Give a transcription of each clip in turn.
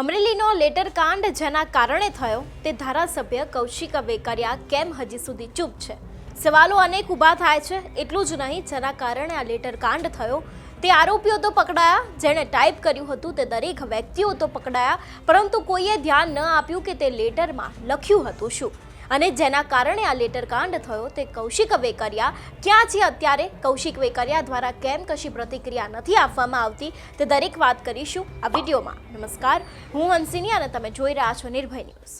અમરેલીનો letter કાંડ જેના કારણે થયો તે ધારાસભ્ય કૌશિક વેકરિયા કેમ હજી સુધી ચૂપ છે? સવાલો અનેક ઊભા થાય છે, એટલું જ નહીં, જેના કારણે આ લેટર કાંડ થયો. તે આરોપીઓ તો પકડાયા, જેણે ટાઈપ કર્યું હતું તે દરેક વ્યક્તિઓ તો પકડાયા, પરંતુ કોઈએ ધ્યાન ન આપ્યું કે તે લેટરમાં લખ્યું હતું શું? અને જેના કારણે આ લેટર કાંડ થયો તે કૌશિક વેકરિયા ક્યાં છે અત્યારે? કૌશિક વેકરિયા દ્વારા કેમ કશી પ્રતિક્રિયા નથી આપવામાં આવતી? તે દરેક વાત કરીશું આ વિડીયોમાં. નમસ્કાર, હું હંસિની અને તમે જોઈ રહ્યા છો નિર્ભય ન્યૂઝ.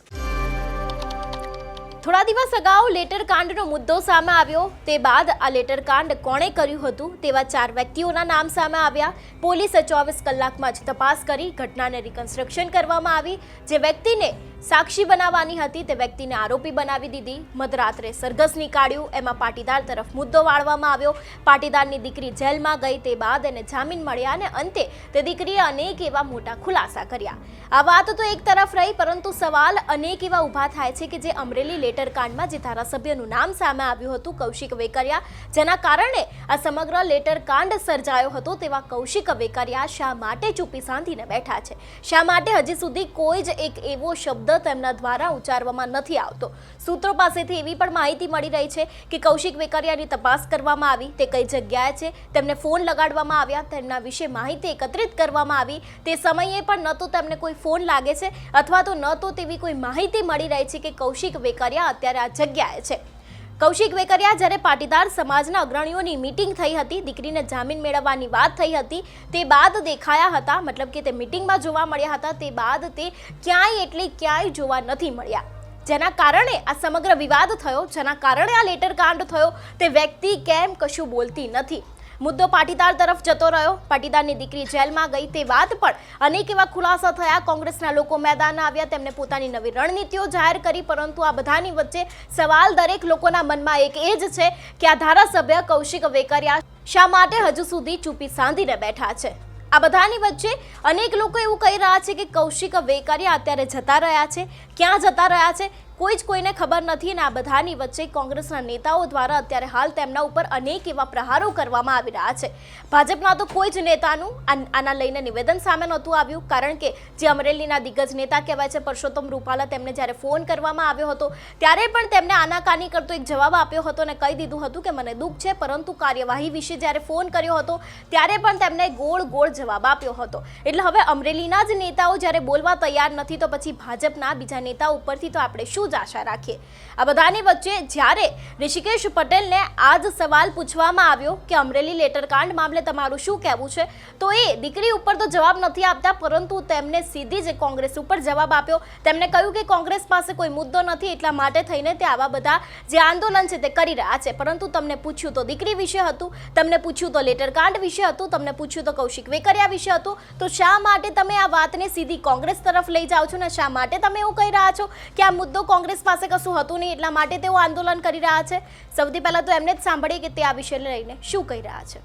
થોડા દિવસ અગાઉ લેટર કાંડનો મુદ્દો સામે આવ્યો. તે બાદ આ લેટર કાંડ કોણે કર્યું હતું તેવા ચાર વ્યક્તિઓના નામ સામે આવ્યા. પોલીસે ચોવીસ કલાકમાં જ તપાસ કરી ઘટનાને રિકન્સ્ટ્રક્શન કરવામાં આવી. જે વ્યક્તિને સાક્ષી બનાવવાની હતી તે વ્યક્તિને આરોપી બનાવી દીધી. મધરાત્રે સરઘસ નીકાળ્યું. એમાં પાટીદાર તરફ મુદ્દો વાળવામાં આવ્યો. પાટીદારની દીકરી જેલમાં ગઈ તે બાદ એને જામીન મળ્યા અને અંતે તે દીકરીએ અનેક એવા મોટા ખુલાસા કર્યા. આ વાત તો એક તરફ રહી, પરંતુ સવાલ અનેક એવા ઊભા થાય છે કે જે અમરેલી લેટર કાંડમાં જે ધારાસભ્યનું નામ સામે આવ્યું હતું, કૌશિક વેકરિયા, જેના કારણે આ સમગ્ર લેટર કાંડ સર્જાયો હતો તેવા કૌશિક વેકરિયા શા માટે ચૂપી સાંધીને બેઠા છે? શા માટે હજી સુધી કોઈ જ એક એવો શબ્દ તેમના દ્વારા ઉચ્ચારવામાં નથી આવતો. સૂત્રો પાસેથી એવી પણ માહિતી મળી રહી છે કે કૌશિક વેકરિયાની તપાસ કરવામાં આવી, તે કઈ જગ્યાએ છે, તેમને ફોન લગાડવામાં આવ્યા, તેમના વિશે માહિતી એકત્રિત કરવામાં આવી, તે સમયે પણ ન તો તેમને કોઈ ફોન લાગે છે અથવા તો ન તો તેવી કોઈ માહિતી મળી રહી છે કે કૌશિક વેકરિયા અત્યારે આ જગ્યાએ છે. કૌશિક વેકરિયા જ્યારે પાટીદાર સમાજના અગ્રણીઓની મીટિંગ થઈ હતી, દીકરીને જામીન મેળવવાની વાત થઈ હતી, તે બાદ દેખાયા હતા, મતલબ કે તે મીટિંગમાં જોવા મળ્યા હતા, તે બાદ તે ક્યાંય એટલે ક્યાંય જોવા નથી મળ્યા. જેના કારણે આ સમગ્ર વિવાદ થયો, જેના કારણે આ લેટર કાંડ થયો, તે વ્યક્તિ કેમ કશું બોલતી નથી. મુદ્દો પાટીદાર તરફ જતો રહ્યો. પાટીદારની દીકરી જેલમાં ગઈ તે વાત પણ અનેક એવા ખુલાસા થયા. કોંગ્રેસના લોકો મેદાન આવ્યા, તેમને પોતાની નવી રણનીતિઓ જાહેર કરી, પરંતુ આ બધાની વચ્ચે સવાલ દરેક લોકોના મનમાં એક એ જ છે કે આ ધારાસભ્ય કૌશિક વેકરિયા શા માટે હજુ સુધી ચૂપી સાંધીને બેઠા છે? આ બધાની વચ્ચે અનેક લોકો એવું કહી રહ્યા છે કે કૌશિક વેકરિયા અત્યારે જતા રહ્યા છે. ક્યાં જતા રહ્યા છે? કોઈ જ કોઈને ખબર નથી અને આ બધાની વચ્ચે કોંગ્રેસના નેતાઓ દ્વારા અત્યારે હાલ તેમના ઉપર અનેક એવા પ્રહારો કરવામાં આવી રહ્યા છે. ભાજપના તો કોઈ જ નેતાનું આના લઈને નિવેદન સામે નહોતું આવ્યું, કારણ કે જે અમરેલીના દિગ્ગજ નેતા કહેવાય છે, પરસોત્તમ રૂપાલા તેમને જ્યારે ફોન કરવામાં આવ્યો હતો, ત્યારે પણ તેમને આનાકાની કરતો એક જવાબ આપ્યો હતો અને કહી દીધું હતું કે, મને દુઃખ છે, પરંતુ કાર્યવાહી વિશે જ્યારે ફોન કર્યો હતો, ત્યારે પણ તેમને ગોળ ગોળ જવાબ આપ્યો હતો. એટલે હવે અમરેલીના જ નેતાઓ જ્યારે બોલવા તૈયાર નથી, તો પછી ભાજપના બીજા નેતા ઉપરથી તો આપણે શું જ આશા રાખીએ. આ બધાની વચ્ચે જ્યારે ઋષિકેશ પટેલને આજ સવાલ પૂછવામાં આવ્યો કે અમરેલી લેટરકાંડ મામલે તમારું શું કહેવું છે, તો એ દીકરી ઉપર તો જવાબ નથી આપતા, પરંતુ તેમને સીધી જ કોંગ્રેસ ઉપર જવાબ આપ્યો. તેમણે કહ્યું કે કોંગ્રેસ પાસે કોઈ મુદ્દો નથી, એટલા માટે થઈને તે આવા બધા જે આંદોલન છે તે કરી રહ્યા છે. પરંતુ તમને પૂછ્યું તો દીકરી વિશે હતું, તમને પૂછ્યું તો લેટર કાંડ વિશે હતું, તમને પૂછ્યું તો કૌશિક વેકરિયા વિશે હતું, તો શા માટે તમે આ વાતને સીધી કોંગ્રેસ તરફ લઈ જાઓ છો ને શા માટે તમે એવું કહી રહ્યા છો કે આ મુદ્દો કોંગ્રેસ પાસે કશું હતું નહીં એટલા માટે તેઓ આંદોલન કરી રહ્યા છે. સૌથી પહેલા તો એમને જ સાંભળીએ કે તે આ વિષયને લઈને શું કહી રહ્યા છે.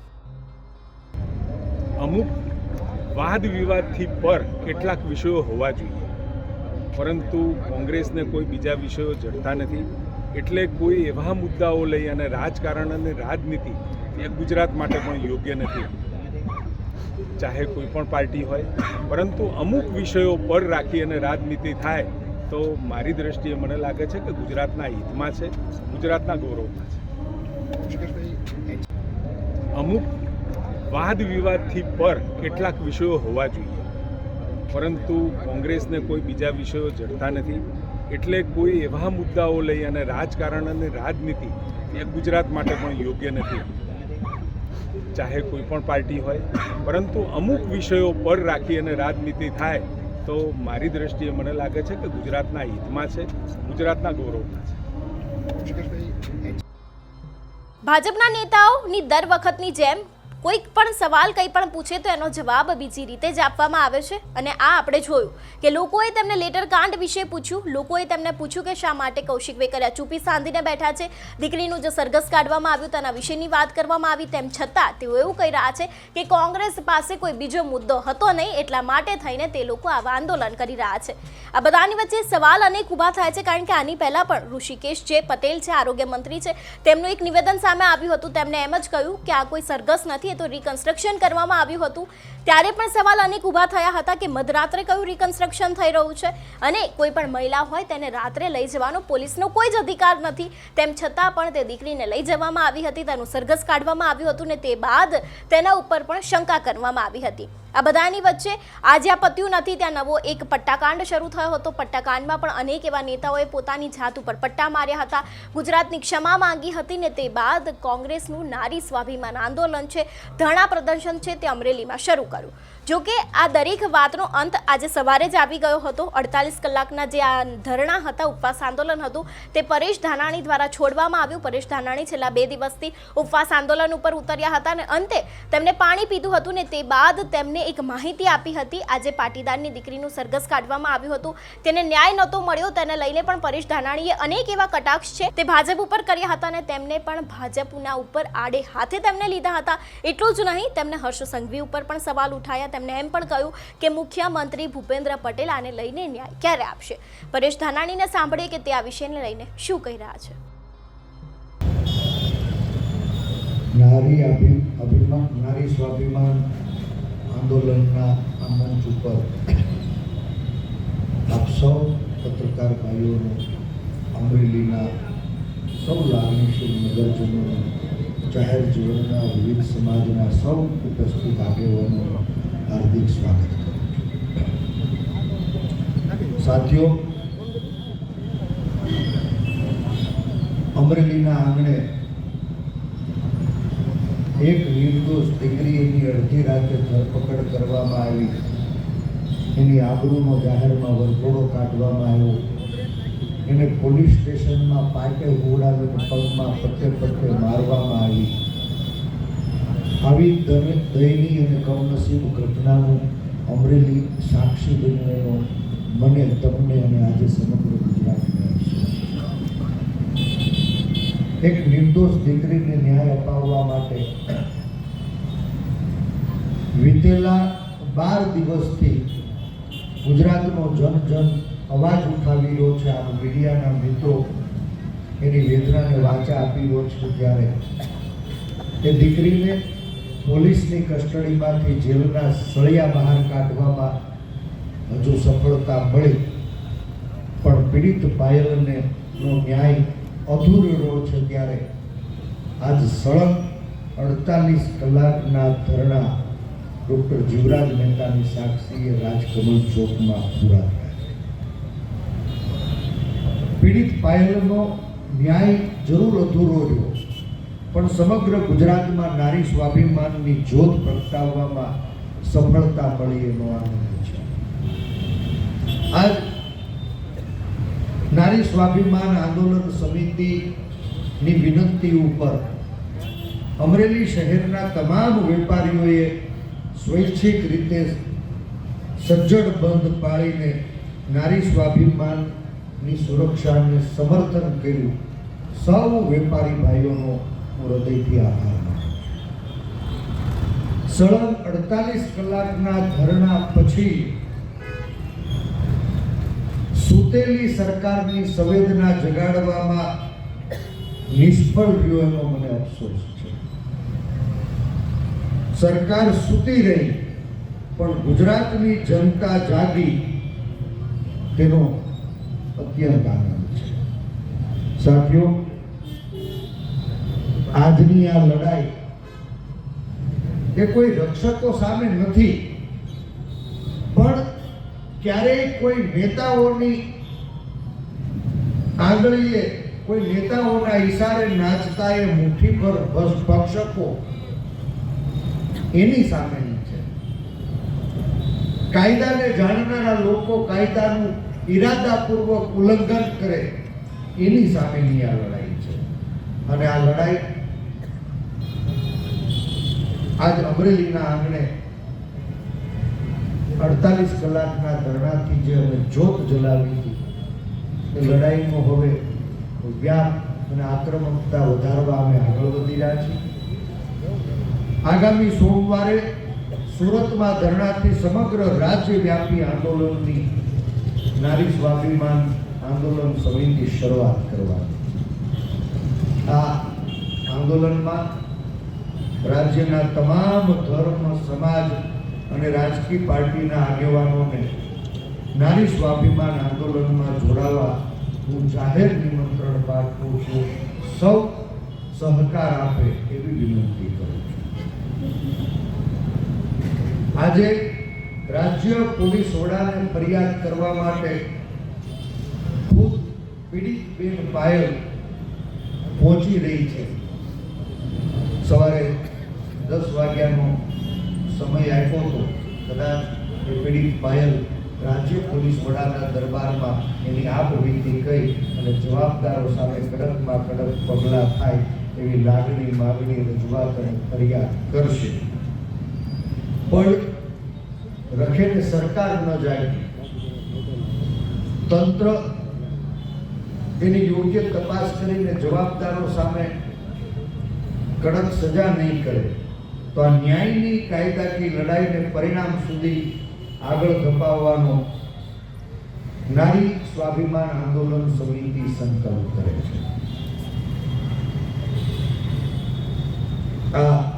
અમુક વાદ વિવાદથી પર કેટલાક વિષયો હોવા જોઈએ. પરંતુ કોંગ્રેસને કોઈ બીજા વિષયો જડતા નથી. એટલે કોઈ એવા મુદ્દાઓ લઈ અને રાજકારણ અને રાજનીતિ એ ગુજરાત માટે પણ યોગ્ય નથી. ચાહે કોઈ પણ પાર્ટી હોય. પરંતુ અમુક વિષયો પર રાખી અને રાજનીતિ થાય તો મારી દ્રષ્ટિએ મને લાગે છે કે ગુજરાતના હિતમાં છે, ગુજરાતના ગૌરવમાં છે. અમુક વાદ વિવાદથી પર કેટલાક વિષયો હોવા જોઈએ, પરંતુ કોંગ્રેસને કોઈ બીજા વિષયો જડતા નથી, એટલે કોઈ એવા મુદ્દાઓ લઈ અને રાજકારણ અને રાજનીતિ એ ગુજરાત માટે પણ યોગ્ય નથી. ચાહે કોઈ પણ પાર્ટી હોય, પરંતુ અમુક વિષયો પર રાખી અને રાજનીતિ થાય તો મારી દ્રષ્ટિએ મને લાગે છે કે ગુજરાતના હિતમાં છે ગુજરાતના ગૌરવમાં છે. ભાજપના નેતાઓની દર વખતની જેમ કોઈક પણ સવાલ કંઈ પણ પૂછે તો એનો જવાબ બીજી રીતે જ આપવામાં આવે છે અને આ આપણે જોયું કે લોકોએ તેમને લેટર કાંડ વિશે પૂછ્યું. લોકોએ તેમને પૂછ્યું કે શા માટે કૌશિક વેકરિયા ચૂપી સાંધીને બેઠા છે. દીકરીનું જે સરઘસ કાઢવામાં આવ્યું તેના વિશેની વાત કરવામાં આવી. તેમ છતાં તેઓ એવું કહી રહ્યા છે કે કોંગ્રેસ પાસે કોઈ બીજો મુદ્દો હતો નહીં, એટલા માટે થઈને તે લોકો આવા આંદોલન કરી રહ્યા છે. આ બધાની વચ્ચે સવાલ અનેક ઊભા થાય છે કારણ કે આની પહેલાં પણ ઋષિકેશ જે પટેલ છે, આરોગ્ય મંત્રી છે, તેમનું એક નિવેદન સામે આવ્યું હતું. તેમણે એમ જ કહ્યું કે આ કોઈ સરઘસ નથી નથી તો રિકન્સ્ટ્રક્શન કરવામાં આવ્યું હતું. ત્યારે પણ સવાલ અનેક ઊભા થયા હતા કે મધરાત્રે કયું રિકન્સ્ટ્રક્શન થઈ રહ્યું છે અને કોઈ પણ મહિલા હોય તેને રાત્રે લઈ જવાનો પોલીસનો કોઈ જ અધિકાર નથી. તેમ છતાં પણ તે દીકરીને લઈ જવામાં આવી હતી, તેનું સરઘસ કાઢવામાં આવ્યું હતું ને તે બાદ તેના ઉપર પણ શંકા કરવામાં આવી હતી. આ બધાની વચ્ચે આજે આ પત્યું નથી, ત્યાં નવો એક પટ્ટાકાંડ શરૂ થયો હતો. પટ્ટાકાંડમાં પણ અનેક એવા નેતાઓએ પોતાની જાત ઉપર પટ્ટા માર્યા હતા. ગુજરાતની ક્ષમા માંગી હતી ને તે બાદ કોંગ્રેસનું નારી સ્વાભિમાન આંદોલન છે, ધરણા પ્રદર્શન છે તે અમરેલીમાં શરૂ કર્યું. જો કે આ દરેક વાતનો અંત આજે સવારે જ આવી ગયો હતો. અડતાલીસ કલાકના જે આ ધરણા હતા, ઉપવાસ આંદોલન હતું, તે પરેશ ધાનાણી દ્વારા છોડવામાં આવ્યું. પરેશ ધાનાણી છેલ્લા બે દિવસથી ઉપવાસ આંદોલન ઉપર ઉતર્યા હતા અને અંતે તેમને પાણી પીધું હતું ને તે બાદ તેમને એક માહિતી આપી હતી. આજે પાટીદારની દીકરીનું સરઘસ કાઢવામાં આવ્યું હતું. તેને ન્યાય નહોતો મળ્યો. તેને લઈને પણ પરેશ ધાનાણીએ અનેક એવા કટાક્ષ છે. તે ભાજપ ઉપર કર્યા હતા અને તેમને પણ ભાજપના ઉપર આડે હાથે તેમને લીધા હતા. એટલું જ નહીં, તેમને હર્ષ સંઘવી ઉપર પણ સવાલ ઉઠાયા. તેમને એમ પણ કહ્યું કે મુખ્યમંત્રી ભૂપેન્દ્ર પટેલ આને લઈને ન્યાય ક્યારે આપશે? પરેશ ધાનાણીને સાંભળીએ કે તે આ વિષયને લઈને શું કહી રહ્યા છે. નારી અભિમાન, નારી સ્વાભિમાન આંદોલનના આ મંચ ઉપર આપ સૌ પત્રકાર ભાઈઓને અમરેલીના સૌ લાગણીશીલ નગરજનોને જાહેર જીવનના વિવિધ સમાજના સૌ ઉપસ્થિત આગેવાનો હાર્દિક સ્વાગત કરું સાથીઓ, અમરેલીના આંગણે એક નિર્દોષ દીકરીની અડધી રાતે ધરપકડ કરવામાં આવી. એની આબરૂનો જાહેરમાં વરઘોડો કાઢવામાં આવ્યો. એને પોલીસ સ્ટેશનમાં પાટે ઉડાવીને પગમાં પત્તે પત્તે મારવામાં આવી. આવી દય- દયનીય અને કમનસીબ ઘટનાનું અમરેલી સાક્ષી બનવાનો મને, તમને અને આજે સમગ્ર ગુજરાતને એક નિર્દોષ દીકરીને ન્યાય અપાવવા માટે વીતેલા બાર દિવસથી ગુજરાતનો જન જન અવાજ ઉઠાવી રહ્યો છે. આ મીડિયાના મિત્રો એની વેદનાને વાચા આપી રહ્યો છે ત્યારે એ દીકરીને પોલીસની કસ્ટડીમાંથી જેલના સળિયા બહાર કાઢવામાં હજુ સફળતા મળી. પણ પીડિત પાયલને નો ન્યાય અધૂરો રહ્યો છે ત્યારે. આજ સળંગ અડતાલીસ કલાકના ધરણા ડૉક્ટર જીવરાજ મહેતાની સાક્ષીએ રાજકમલ ચોકમાં પૂરા થયા છે. પીડિત પાયલનો ન્યાય જરૂર અધૂરો રહ્યો. પણ સમગ્ર ગુજરાતમાં નારી સ્વાભિમાનની જ્યોત પ્રગટાવવામાં સફળતા મળી એનો આનંદ છે. આજ નારી સ્વાભિમાન આંદોલન સમિતિની વિનંતી ઉપર અમરેલી શહેરના તમામ વેપારીઓએ સ્વૈચ્છિક રીતે સજ્જડ બંધ પાળીને નારી સ્વાભિમાનની સુરક્ષાને સમર્થન કર્યું. સૌ વેપારી ભાઈઓનો હું હૃદયથી આભાર સળંગ અડતાલીસ કલાકના ધરણા પછી સૂતેલી સરકારની સંવેદના જગાડવામાં નિષ્ફળ રહ્યો એનો મને અફસોસ છે. સરકાર સૂતી રહી, પણ ગુજરાતની જનતા જાગી તેનો અત્યંત આનંદ છે. સાથીઓ આજની આ લડાઈ એ કોઈ રક્ષકો સામે નથી. પણ ક્યારેય કોઈ નેતાઓની આંગળીએ, કોઈ નેતાઓના ઈશારે નાચતા એ મુઠ્ઠી પર ભક્ષકો એની સામેની છે. કાયદાને જાણનારા લોકો કાયદાનું ઈરાદાપૂર્વક ઉલ્લંઘન કરે એની સામેની આ લડાઈ છે. અને આ લડાઈ આજ અમરેલીના આંગણે અડતાલીસ કલાકના ધરણાથી જે અમે જોત જલાવી હતી, એ લડાઈનો હવે વ્યાપ અને આક્રમકતા વધારવા અમે આગળ વધી રહ્યા છીએ. આગામી સોમવારે સુરતમાં ધરણાથી સમગ્ર રાજ્યવ્યાપી આંદોલનની નારી સ્વાભિમાન આંદોલન સમિતિ શરૂઆત કરવાની. આ આંદોલનમાં રાજ્યના તમામ ધર્મ, સમાજ અને રાજકીય પાર્ટીના આગેવાનોને નારી સ્વાભિમાન આંદોલનમાં જોડાવા હું જાહેર નિમંત્રણ પાઠવું છું. સૌ સહકાર આપે એવી વિનંતી કરું છું. આજે રાજ્ય પોલીસ વડાને ફરિયાદ કરવા માટે ખુદ પીડિત બેન પાયલ પહોંચી રહી છે. સવારે દસ વાગ્યાનો સમય આપ્યો એ પીડિત પાયલ રાજ્ય પોલીસ વડાના દરબારમાં એની આપ વીતી કહી અને જવાબદારો સામે કડકમાં કડક પગલાં થાય એવી લાગણી, માગણી રજૂઆત અને ફરિયાદ કરશે. પણ રખેને સરકાર ન જાય. તંત્ર એની યોગ્ય તપાસ કરીને જવાબદારો સામે કડક સજા નહીં કરે. તો આ ન્યાયની કાયદાકીય લડાઈને પરિણામ સુધી આગળ ધપાવવાનો નારી સ્વાભિમાન આંદોલન સમિતિ સંકલ્પ કરે છે. આ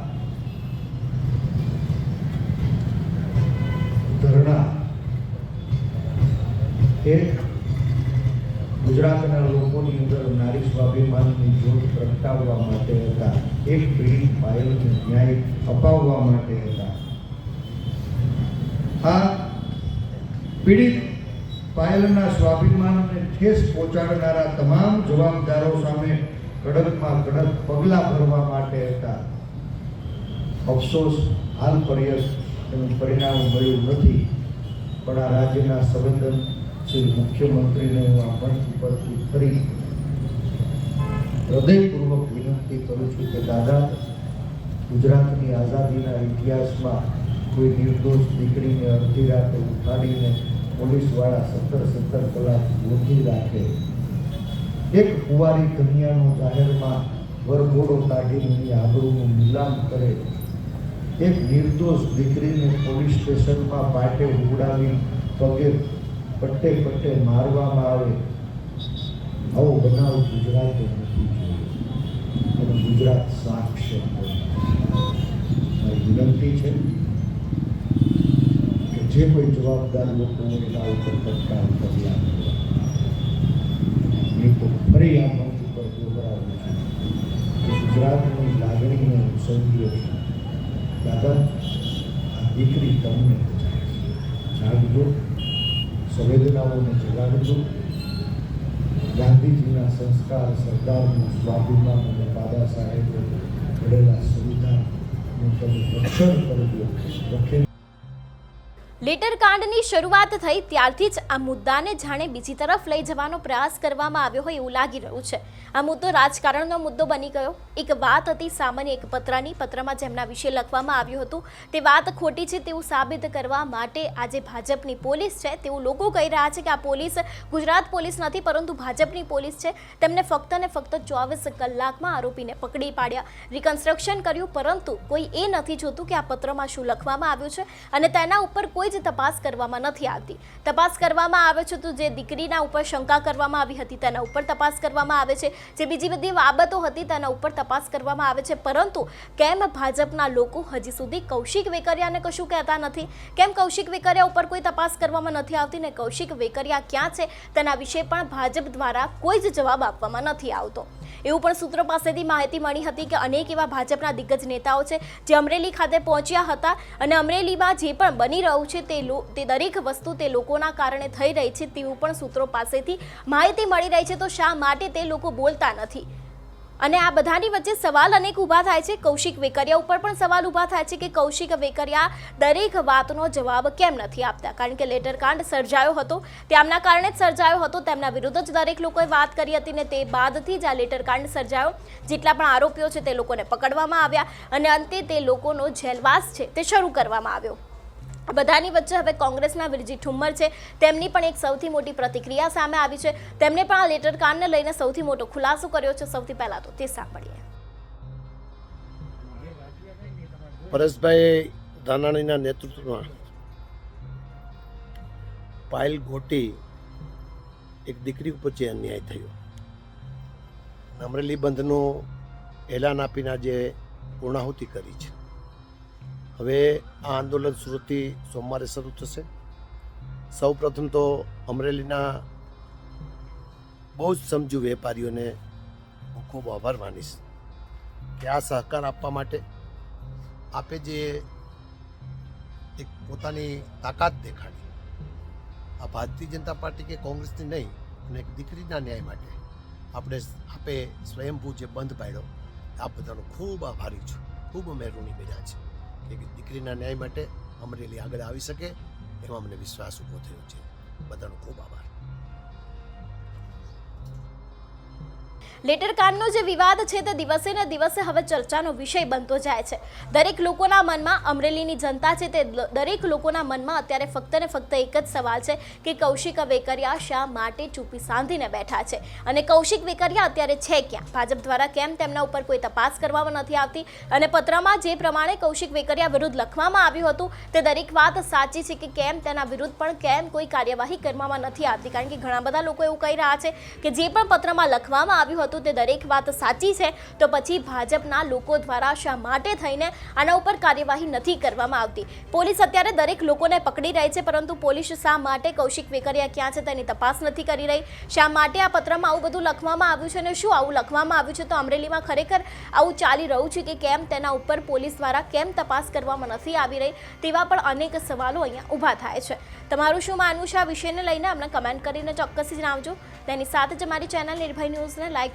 લોકોની નારી સ્વાભિમાનની જ્યોત પ્રગટાવવા માટે હતા. એક પીડિત પાયલને ન્યાય અપાવવા માટે હતા. આ પીડિત પાયલના સ્વાભિમાનને ઠેસ પહોંચાડનારા તમામ જવાબદારો સામે કડકમાં કડક પગલાં ભરવા માટે હતા. અફસોસ, હાલ પર્યસ એનું પરિણામ મળ્યું નથી. પણ આ રાજ્યના સંવેદનશીલ મુખ્યમંત્રીને હું આ મંચ ઉપરથી ફરી હૃદયપૂર્વક વિનંતી કરું છું કે દાદા, ગુજરાતની આઝાદીના ઇતિહાસમાં કોઈ નિર્દોષ દીકરીને અડધી રાતે ઉઠાડીને પોલીસવાળા સત્તર સત્તર કલાક ગોઠવી રાખે. એક કુંવારી કન્યાનો જાહેરમાં વરઘોડો કાઢીને આબરૂનું નીલામ કરે. એક નિર્દોષ દીકરીને પોલીસ સ્ટેશનમાં પાટે ઉડાવી પગે પટ્ટે પટ્ટે મારવામાં આવે. આવો બનાવ ગુજરાતે નથી જોયો અને ગુજરાત સાક્ષર મારી વિનંતી છે કે જે કોઈ જવાબદાર લોકો એના ઉપર તત્કાલ કરી તો ફરી આ મંચ ઉપર દોહરાવું છું. કે ગુજરાતની લાગણીને છું. દાદા, આ દીકરી તમને જાગજો, સંવેદનાઓને જગાડજો. સંસ્કાર સરદારનું સ્વાભિમાન અને દાદા સાહેબે ઘડેલા સંવિધાનનું તમે રક્ષણ કરજો રખે લેટર કાંડની શરૂઆત થઈ ત્યારથી જ આ મુદ્દાને જાણે બીજી તરફ લઈ જવાનો પ્રયાસ કરવામાં આવ્યો હોય એવું લાગી રહ્યું છે. આ મુદ્દો રાજકારણનો મુદ્દો બની ગયો. એક વાત હતી સામાન્ય, એક પત્રની પત્રમાં જેમના વિશે લખવામાં આવ્યું હતું, તે વાત ખોટી છે તેવું સાબિત કરવા માટે આજે ભાજપની પોલીસ છે. તેવું લોકો કહી રહ્યા છે કે આ પોલીસ ગુજરાત પોલીસ નથી, પરંતુ ભાજપની પોલીસ છે. તેમને ફક્ત ને ફક્ત ચોવીસ કલાકમાં આરોપીને પકડી પાડ્યા. રિકન્સ્ટ્રક્શન કર્યું, પરંતુ કોઈ એ નથી જોતું કે આ પત્રમાં શું લખવામાં આવ્યું છે. અને તેના ઉપર કોઈ જ તપાસ કરવામાં નથી આવતી. તપાસ કરવામાં આવે છે તો જે દીકરીના ઉપર શંકા કરવામાં આવી હતી તેના ઉપર તપાસ કરવામાં આવે છે. જે બીજી બધી બાબતો હતી તેના ઉપર તપાસ કરવામાં આવે છે. પરંતુ કેમ ભાજપના લોકો હજી સુધી કૌશિક વેકરિયાને કશું કહેતા નથી? કેમ કૌશિક વેકરિયા ઉપર કોઈ તપાસ કરવામાં નથી આવતી ને કૌશિક વેકરિયા ક્યાં છે? તેના વિશે પણ ભાજપ દ્વારા કોઈ જ જવાબ આપવામાં નથી આવતો. એવું પણ સૂત્રો પાસેથી માહિતી મળી હતી કે અનેક એવા ભાજપના દિગ્ગજ નેતાઓ છે જે અમરેલી ખાતે પહોંચ્યા હતા અને અમરેલીમાં જે પણ બની રહ્યું છે તે લો તે દરેક વસ્તુ તે લોકોના કારણે થઈ રહી છે તેવું પણ સૂત્રો પાસેથી માહિતી મળી રહી છે. તો શા માટે તે લોકો બોલતા નથી? અને આ બધાની વચ્ચે સવાલ અનેક ઊભા થાય છે. કૌશિક વેકરિયા ઉપર પણ સવાલ ઊભા થાય છે કે કૌશિક વેકરિયા દરેક વાતનો જવાબ કેમ નથી આપતા? કારણ કે લેટર કાંડ સર્જાયો હતો. તેમના કારણે જ સર્જાયો હતો. તેમના વિરુદ્ધ જ દરેક લોકોએ વાત કરી હતી ને તે બાદથી જ આ લેટર કાંડ સર્જાયો. જેટલા પણ આરોપીઓ છે તે લોકોને પકડવામાં આવ્યા અને અંતે તે લોકોનો જેલવાસ છે તે શરૂ કરવામાં આવ્યો. બધાની વચ્ચે હવે કોંગ્રેસના વિરજી ઠુમ્મર છે. તેમની પણ એક સૌથી મોટી પ્રતિક્રિયા સામે આવી છે. તેમણે પણ આ લેટર કાર્ડને લઈને સૌથી મોટો ખુલાસો કર્યો છે. સૌથી પહેલા તો તે સાંભળીએ. પરેશભાઈ ધાનાણીના નેતૃત્વમાં પાયલ ઘોટી એક દીકરી ઉપર જે અન્યાય થયો. અમરેલી બંધનું એલાન આપીને આજે પૂર્ણાહુતિ કરી છે. હવે આ આંદોલન સુરતથી સોમવારે શરૂ થશે. સૌ પ્રથમ તો અમરેલીના બહુ જ સમજુ વેપારીઓને હું ખૂબ આભાર માનીશ. કે આ સહકાર આપવા માટે આપે જે એક પોતાની તાકાત દેખાડી. આ ભારતીય જનતા પાર્ટી કે કોંગ્રેસની નહીં અને એક દીકરીના ન્યાય માટે આપણે આપે સ્વયંભૂ જે બંધ પાડ્યો આ બધાનો ખૂબ આભારી છું. ખૂબ ઋણી બન્યા છે કે દીકરીના ન્યાય માટે અમરેલી આગળ આવી શકે એમાં મને વિશ્વાસ ઊભો થયો છે. બધાનો ખૂબ આભાર. લેટર કાંડનો જે વિવાદ છે તે દિવસે ને દિવસે હવે ચર્ચાનો વિષય બનતો જાય છે. દરેક લોકોના મનમાં અમરેલીની જનતા છે તે દરેક લોકોના મનમાં અત્યારે ફક્ત ને ફક્ત એક જ સવાલ છે કે કૌશિક વેકરિયા શા માટે ચૂપી સાંધીને બેઠા છે? અને કૌશિક વેકરિયા અત્યારે છે ક્યાં? ભાજપ દ્વારા કેમ તેમના ઉપર કોઈ તપાસ કરવામાં નથી આવતી? અને પત્રમાં જે પ્રમાણે કૌશિક વેકરિયા વિરુદ્ધ લખવામાં આવ્યું હતું, તે દરેક વાત સાચી છે કે કેમ તેના વિરુદ્ધ પણ કેમ કોઈ કાર્યવાહી કરવામાં નથી આવતી? કારણ કે ઘણા બધા લોકો એવું કહી રહ્યા છે કે જે પણ પત્રમાં લખવામાં આવ્યું હતું તે દરેક વાત સાચી છે. તો પછી ભાજપના લોકો દ્વારા શા માટે થઈને આના ઉપર કાર્યવાહી નથી કરવામાં આવતી? પોલીસ અત્યારે દરેક લોકોને પકડી રહી છે, પરંતુ પોલીસ શા માટે કૌશિક વેકરિયા ક્યાં છે તેની તપાસ નથી કરી રહી? શા માટે આ પત્રમાં આવું બધું લખવામાં આવ્યું છે અને શું આવું લખવામાં આવ્યું છે? તો અમરેલીમાં ખરેખર આવું ચાલી રહ્યું છે કે કેમ તેના ઉપર પોલીસ દ્વારા કેમ તપાસ કરવામાં નથી આવી રહી? તેવા પણ અનેક સવાલો અહીંયા ઊભા થાય છે. તમારું શું માનવું છે આ વિષયને લઈને? અમને કમેન્ટ કરીને ચોક્કસ જણાવજો. તેની સાથે જ અમારી ચેનલ નિર્ભય ન્યૂઝને લાઇક